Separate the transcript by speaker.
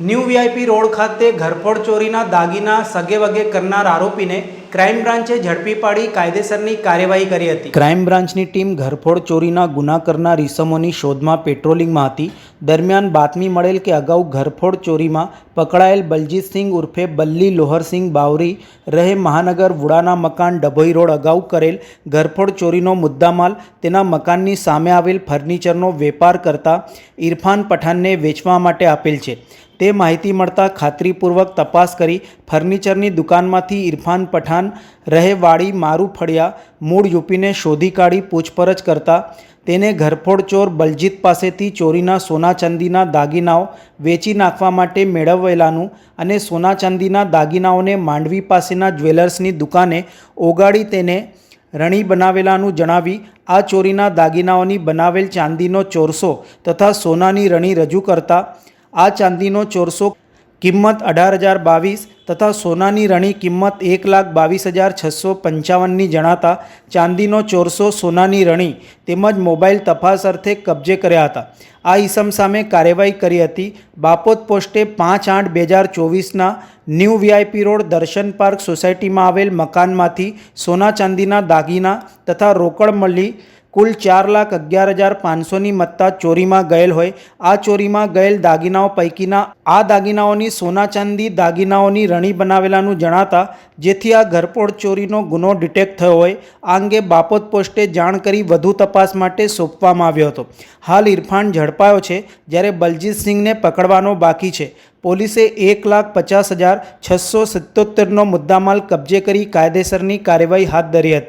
Speaker 1: New VIP road ખાતે ઘરફોડ ચોરીના દાગીના સગે વગે કરનાર આરોપીને ક્રાઇમ બ્રાન્ચે ઝડપી પાડી કાયદેસરની કાર્યવાહી કરી હતી. ક્રાઇમ બ્રાન્ચની ટીમ ઘરફોડ ચોરીના ગુના કરનાર ઇસમોની શોધમાં પેટ્રોલિંગમાં હતી. દરમિયાન બાતમી મળેલ કે અગાઉ ઘરફોડ ચોરીમાં પકડાયેલ બલજીતસિંહ ઉર્ફે બલ્લી લોહરસિંહ બાવરી રહે મહાનગર વુડાના મકાન ડભોઈ રોડ અગાઉ કરેલ ઘરફોડ ચોરીનો મુદ્દામાલ તેના મકાનની સામે આવેલ ફર્નિચરનો વેપાર કરતા ઇરફાન પઠાણને વેચવા માટે આપેલ છે. તે માહિતી મળતા ખાતરીપૂર્વક તપાસ કરી ફર્નિચરની દુકાનમાંથી ઇરફાન પઠાન, રહેવાળી મારું ફળિયા, મૂળ યુપીને શોધી કાઢી પૂછપરછ કરતા તેને ઘરફોડ ચોર બલજીત પાસેથી ચોરીના સોના ચાંદીના દાગીનાઓ વેચી નાખવા માટે મેળવેલાનું અને સોના ચાંદીના દાગીનાઓને માંડવી પાસેના જ્વેલર્સની દુકાને ઓગાળી તેને રણી બનાવેલાનું જણાવી આ ચોરીના દાગીનાઓની બનાવેલ ચાંદીનો ચોરસો તથા સોનાની રણી રજૂ કરતા આ ચાંદીનો ચોરસો કિંમત અઢાર હજાર બાવીસ તથા સોનાની રણી કિંમત એક લાખ બાવીસ હજાર છસો પંચાવનની જણાતા ચાંદીનો ચોરસો સોનાની રણી તેમજ મોબાઈલ તપાસ અર્થે કબજે કર્યા હતા. આ ઈસમ સામે કાર્યવાહી કરી હતી. બાપોદ પોસ્ટે પાંચ આઠ બે હજાર ચોવીસના new VIP road Darshan park સોસાયટીમાં આવેલ મકાનમાંથી સોના ચાંદીના દાગીના તથા રોકડ મળી કુલ ચાર લાખ અગિયાર હજાર પાંચસોની મત્તા ચોરીમાં ગયેલ હોય. આ ચોરીમાં ગયેલ દાગીનાઓ પૈકીના આ દાગીનાઓની સોના ચાંદી દાગીનાઓની રણી બનાવેલાનું જણાતા જેથી આ ઘરપોળ ચોરીનો ગુનો ડિટેક્ટ થયો હોય. આ અંગે બાપોદ પોસ્ટે જાણ કરી વધુ તપાસ માટે સોંપવામાં આવ્યો હતો. હાલ ઇરફાન ઝડપાયો છે જ્યારે બલજીતસિંહને પકડવાનો બાકી છે. પોલીસે એક લાખ પચાસ હજાર છસો સિત્તોતેરનો મુદ્દામાલ કબજે કરી કાયદેસરની કાર્યવાહી હાથ ધરી હતી.